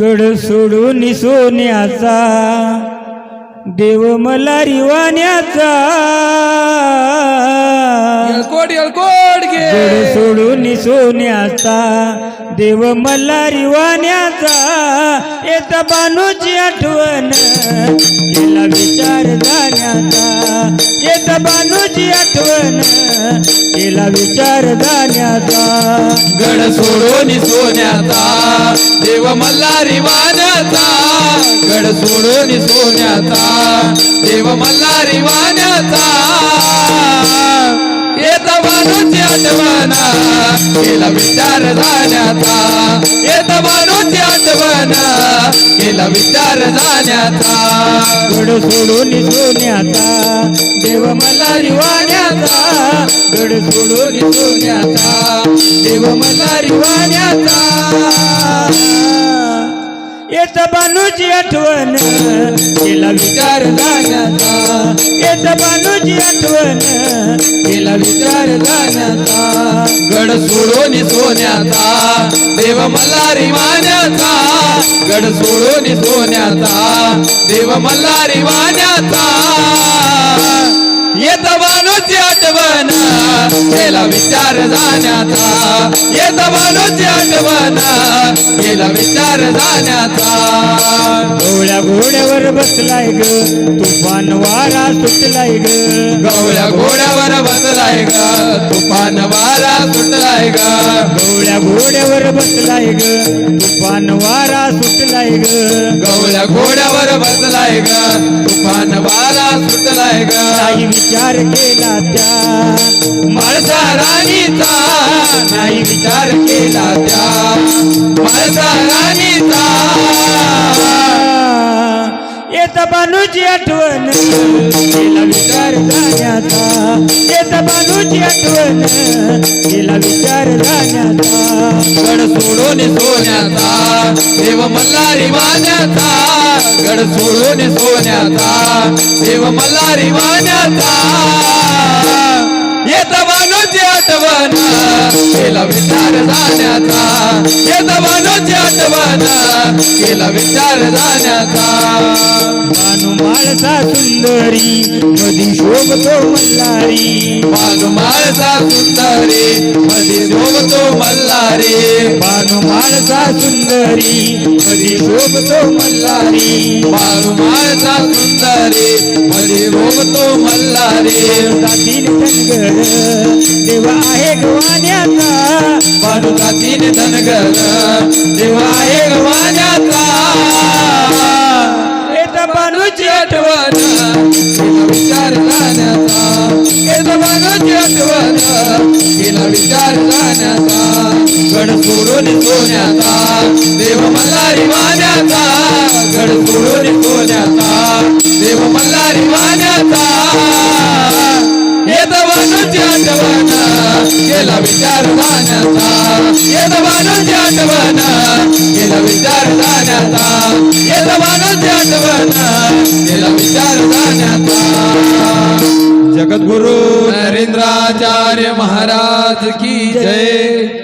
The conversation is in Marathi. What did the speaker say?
गड सोडून सोन्याचा देव मला रिवाण्याचा. घे. गड सोडून सोन्याचा देव मला रिवाण्याचा. येता बानूची आठवण केला विचार जाण्याचा. येता बानूची आठवण केला विचार जाण्याचा. गड सोडून सोन्याचा. देव मल्हारी वाण्याचा गड सोडून सोन्याचा. देव मल्हारी वाण्याचा येत मानूची आठवणा केला विचार जाण्याचा. येत मानूची आठवणा केला विचार जाण्याचा. गड सोडून सोन्याचा देव मल्हारी वाण्याचा. गड सोडून सोन्याचा देव मल्हारी वाण्याचा. बानूची आठवण. केला विचार जाण्याचा येत बानूची आठवण. केला विचार जाण्याचा गड सोडून सोन्याचा. देव मल्हारी वाण्याचा गड सोडून सोन्याचा. देव मल्हारी वाण्याचा येत मानूची आठवण. केला विचार जाण्याचा येत मानूची आठवण केला विचार जाण्याचा डोळ्या घोड्यावर बसलाय ग तुफान वारा सुटलाय ग. गवळ्या घोड्यावर बसलाय ग तुफान वारा सुटलाय ग. डोळ्या घोड्यावर बसलाय ग तुफान वारा सुटलाय ग. गवळ्या घोड्यावर बसलाय ग तुफान वारा सुटलाय ग. नाही विचार केला त्या. माळसा राणीचा नाही विचार केला त्या. माळसा राणीचा. येत बानूची आठवण केला विचार जाण्याचा येत बानूची आठवण केला विचार जाण्याचा गड सोडून सोन्याचा देव मल्हारी वाण्याचा. गड सोडून सोन्याचा देव मल्हारी येत आठवण केला विचार जाण्याचा. येत मानूची आठवण केला विचार जाण्याचा. माळसा सुंदरी मधी शोभतो मल्हारी. माळसा सुंदरी माळसा सुंदरी मधी शोभतो मल्हारी. बानू माळसा सुंदरी मधी शोभतो मल्हारी. जातील धनगर देव आहे गवाण्याचा. बानूचा तीन धनगर देवा गड सोडून सोन्याचा देव मल्हारी वाण्याचा गड सोडून सोन्याचा देव मल्हारी वाण्याचा येत बानूची आठवण केला विचार जाण्याचा. येत बानूची आठवण केला विचार जाण्याचा. येत बानूची आठवण केला विचार जाण्याचा. जगद्गुरु नरेंद्राचार्य महाराज की जय.